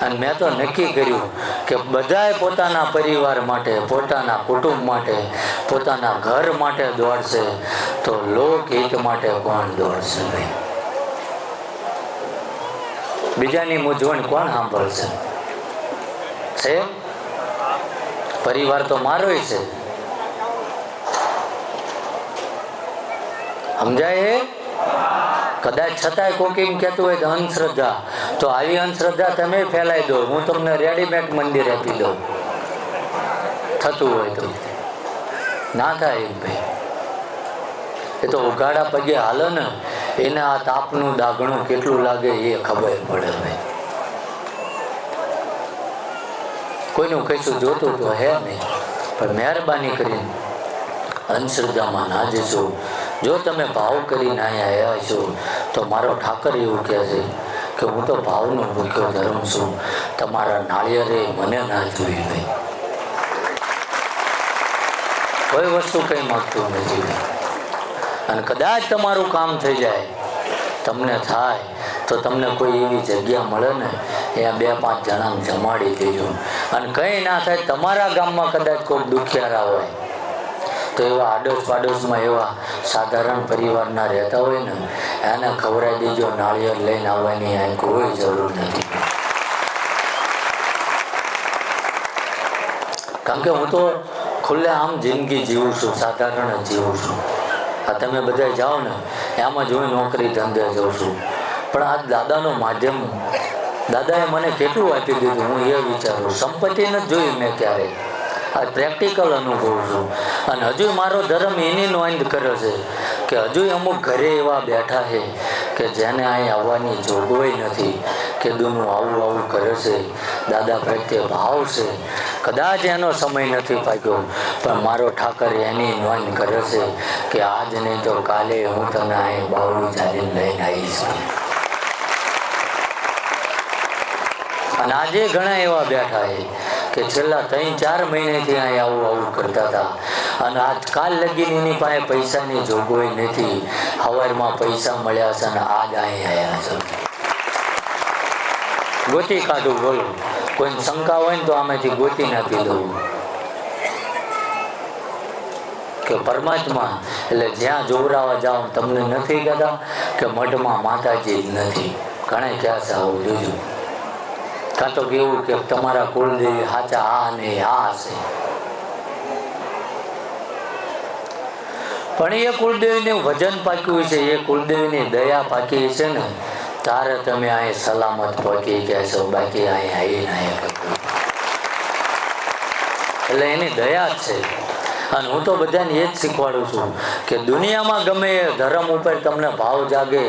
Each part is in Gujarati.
અને મેં તો નક્કી કર્યું કે બધાએ પોતાના પરિવાર માટે, પોતાના કુટુંબ માટે, પોતાના ઘર માટે દોડશે તો લોકહિત માટે કોણ દોડશે બીજાની મૂંઝવણ કોણ સાંભળશે? છે? પરિવાર તો મારો છે. સમજાય એ કદાચ છતાંય કોક એમ કહેતું હોય અંધશ્રદ્ધા. તો આવી અંધશ્રદ્ધા તમે ફેલાઈ દો. હું તમને રેડીમેડ મંદિર આપી દઉં. થતું હોય તો. ના થાય ભાઈ. એ તો ઉઘાડા પગે હાલો ને. એને આ તાપનું દાગણું કેટલું લાગે એ ખબર પડે ભાઈ. કોઈનું કહીશું જોતું તો હે નહીં. પણ મહેરબાની કરીને અંધશ્રદ્ધામાં ના જશો જો તમે ભાવ કરીને અહીંયા આવ્યા છો, તો મારો ઠાકર એવું કહે છે કે હું તો ભાવનો ભૂખ્યો ધર્મ છું. તમારા નાળિયેરે મને ના જોઈ નહીં કોઈ વસ્તુ કંઈ માગતું નથી. અને કદાચ તમારું કામ થઈ જાય, તમને થાય, તો તમને કોઈ એવી જગ્યા મળે ને, ત્યાં બે પાંચ જણાને જમાડી દેજો. અને કંઈ ના થાય, તમારા ગામમાં કદાચ કોઈ દુખિયારા હોય તો એવા આડોશ પાડોશમાં એવા સાધારણ પરિવારના રહેતા હોય ને, એને ખવડાવી દેજો, નાળિયેર લઈને આવવાની અહીં કોઈ જરૂર નથી. કારણ કે હું તો ખુલ્લે આમ જિંદગી જીવું છું, સાધારણ જ જીવું છું. આ તમે બધા જાઓ ને એમાં જ હું નોકરી ધંધે જાઉં છું. પણ આ દાદાનો માધ્યમ, દાદાએ મને કેટલું આપી દીધું, હું એ વિચારું સંપત્તિ નથી જોઈ મેં ક્યારેય. આ પ્રેક્ટિકલ અનુભવ છું. અને હજુ મારો ધર્મ એની નોંધ કર્યો છે કે હજુ અમુક ઘરે એવા બેઠા છે કે જેને અહીં આવવાની જોગવાઈ નથી કે દુનું આવું આવું કરે છે, દાદા પ્રત્યે ભાવ છે. કદાચ એનો સમય નથી પાક્યો, પણ મારો ઠાકર એની નોંધ કરે છે કે આજ નહીં તો કાલે હું તને અહીં બાવડું ચાલીને લઈને આવીશ. અને આજે ઘણા એવા બેઠા છે કે છેલ્લા ત્રણ, ચાર મહિનેથી અહીંયા આવું આવું કરતા હતા. અને આજકાલ લગીને એની પાસે પૈસાની જોગવાઈ નથી. હવારમાં પૈસા મળ્યા છે અને આજ અહીં આવ્યા છે. ગોતી કાઢું, બોલો. કોઈ શંકા હોય ને તો આમાંથી ગોતી નાખી દઉં. કે પરમાત્મા, એટલે જ્યાં જોવરાવા જાઓ તમને નથી કહેતા કે મઢમાં માતાજી નથી. ઘણા ક્યાં આવું જોજો. કાં તો કેવું કે તમારા કુળદેવી સાચા આ ને આ છે. પણ એ કુળદેવીને વજન પાક્યું છે, એ કુળદેવીની દયા પાકી છે ને, તારે તમે અહીં સલામત પહોંચી ગયા છો બાકી અહીં આવી નહીં એટલે એની દયા જ છે. અને હું તો બધાને એ જ શીખવાડું છું કે દુનિયામાં ગમે એ ધર્મ ઉપર તમને ભાવ જાગે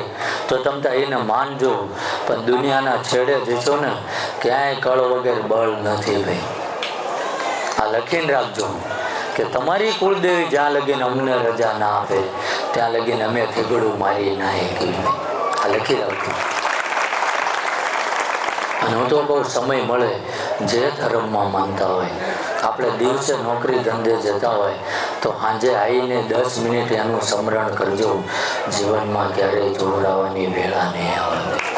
તો તમે એને માનજો. પણ દુનિયાના છેડે જશો ને, ક્યાંય કળ વગર બળ નથી ભાઈ. આ લખીને રાખજો કે તમારી કુળદેવી જ્યાં લગીને અમને રજા ના આપે, ત્યાં લગીને અમે થીગડું મારી ના આ લખી રાખજો. અને હું તો બહુ સમય મળે, જે ધર્મમાં માનતા હોય. આપણે દિવસે નોકરી ધંધે જતા હોય તો સાંજે આવીને દસ મિનિટ એનું સ્મરણ કરજો. જીવનમાં ક્યારેય જોડાવાની વેળા નહીં આવે.